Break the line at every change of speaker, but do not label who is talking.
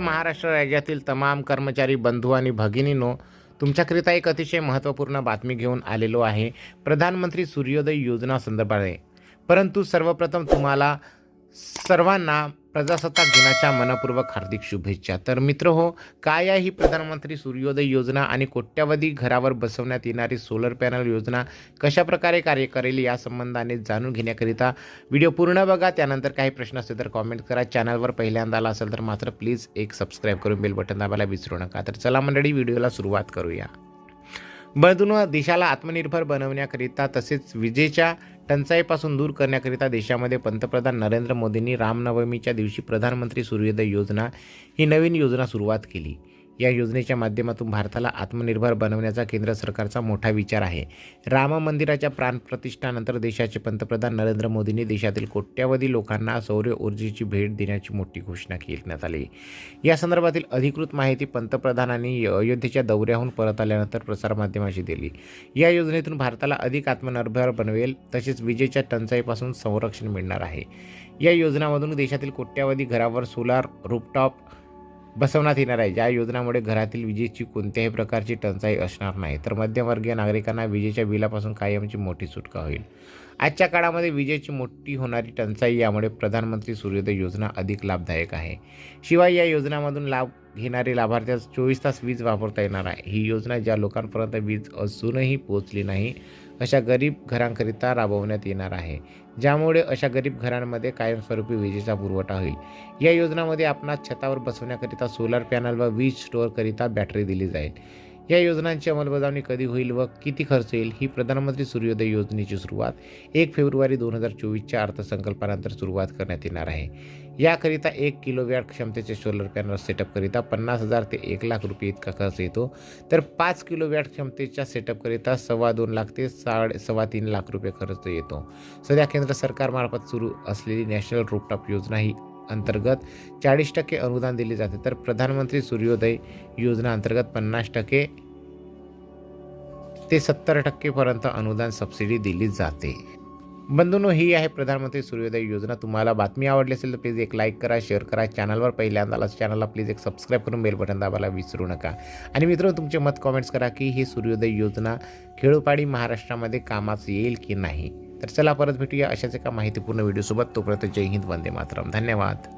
महाराष्ट्र राज्यातील तमाम कर्मचारी बंधू आणि भगिनींनो तुमच्याकरिता एक अतिशय महत्त्वपूर्ण बातमी घेऊन आलेलो आहे. प्रधानमंत्री सूर्योदय योजना संदर्भात आहे. परंतु सर्वप्रथम तुम्हाला सर्वांना प्रजासत्ताक दिनाच्या मनपूर्वक हार्दिक शुभेच्छा. तर मित्र हो काय आहे ही प्रधानमंत्री सूर्योदय योजना आणि कोट्यावधी घरावर बसवण्यात येणारी सोलर पॅनल योजना? कशाप्रकारे कार्य करेल या संबंधाने जाणून घेण्याकरिता व्हिडिओ पूर्ण बघा. त्यानंतर काही प्रश्न असतील तर कॉमेंट करा. चॅनलवर पहिल्यांदा आला असेल तर मात्र प्लीज एक सबस्क्राईब करून बेल बटन दाबायला विसरू नका. तर चला मंडळी व्हिडिओला सुरुवात करूया. बंधून देशाला आत्मनिर्भर बनवण्याकरिता तसेच विजेच्या टंचाईपासून दूर करण्याकरिता देशामध्ये पंतप्रधान नरेंद्र मोदींनी रामनवमीच्या दिवशी प्रधानमंत्री सूर्योदय योजना ही नवीन योजना सुरुवात केली. या योजनेच्या माध्यमातून भारताला आत्मनिर्भर बनवण्याचा केंद्र सरकारचा मोठा विचार आहे. राम मंदिराच्या प्राणप्रतिष्ठानंतर देशाचे पंतप्रधान नरेंद्र मोदींनी देशातील कोट्यावधी लोकांना सौर ऊर्जेची भेट देण्याची मोठी घोषणा करण्यात आली या संदर्भातील अधिकृत माहिती पंतप्रधानांनी अयोध्येच्या दौऱ्याहून परत आल्यानंतर प्रसारमाध्यमांशी दिली. या योजनेतून भारताला अधिक आत्मनिर्भर बनवेल तसेच विजेच्या टंचाईपासून संरक्षण मिळणार आहे. या योजनामधून देशातील कोट्यावधी घरावर सोलार रूपटॉप बसवण्यात येणार आहे. ज्या योजनामुळे घरातील विजेची कोणत्याही प्रकारची टंचाई असणार नाही. तर मध्यमवर्गीय नागरिकांना विजेच्या बिलापासून कायमची मोठी सुटका होईल. आजच्या काळामध्ये विजेची मोठी होणारी टंचाई यामुळे प्रधानमंत्री सूर्योदय योजना अधिक लाभदायक आहे. शिवाय या योजनामधून लाभ घेणारे लाभार्थ्यास चोवीस तास वीज वापरता येणार आहे. ही योजना ज्या लोकांपर्यंत वीज अजूनही पोहोचली नाही अशा गरीब घरांकरिता राबवण्यात येणार आहे. ज्यामुळे अशा गरीब घरांमध्ये कायमस्वरूपी विजेचा पुरवठा होईल. या योजनामध्ये आपणास छतावर बसवण्याकरिता सोलर पॅनल व वीज स्टोअरकरिता बॅटरी दिली जाईल. या योजनांची अंमलबजावणी कधी होईल व किती खर्च येईल ही प्रधानमंत्री सूर्योदय योजनेची सुरुवात एक फेब्रुवारी दोन हजार चोवीसच्या अर्थसंकल्पानंतर सुरुवात करण्यात येणार आहे. याकरिता एक किलोवॅट क्षमतेचे सोलर पॅनल सेटअपकरिता पन्नास हजार ते एक लाख रुपये इतका खर्च येतो. तर पाच किलोवॅट क्षमतेच्या सेटअपकरिता सव्वा दोन लाख ते साडे सव्वा तीन लाख रुपये खर्च येतो. सध्या केंद्र सरकारमार्फत सुरू असलेली नॅशनल रूपटॉप योजना ही अंतर्गत चाळीस टक्के अनुदान दिले जाते. तर प्रधानमंत्री सूर्योदय योजना अंतर्गत पन्नास टक्के ते सत्तर टक्केपर्यंत अनुदान सबसिडी दिली जाते. बंधूंनो ही आहे प्रधानमंत्री सूर्योदय योजना. तुम्हाला बातमी आवडली असेल तर प्लीज एक लाईक करा शेअर करा. चॅनलवर पहिल्यांदा आलाच चॅनलला प्लीज एक सबस्क्राईब करून बेल बटन दाबायला विसरू नका. आणि मित्रांनो तुमचे मत कॉमेंट्स करा की ही सूर्योदय योजना खेळोपाडी महाराष्ट्रामध्ये कामाचं येईल की नाही? तर चला परत भेटूया अशाच एका माहितीपूर्ण व्हिडिओसोबत. तोपर्यंत जय हिंद वंदे मातरम. धन्यवाद.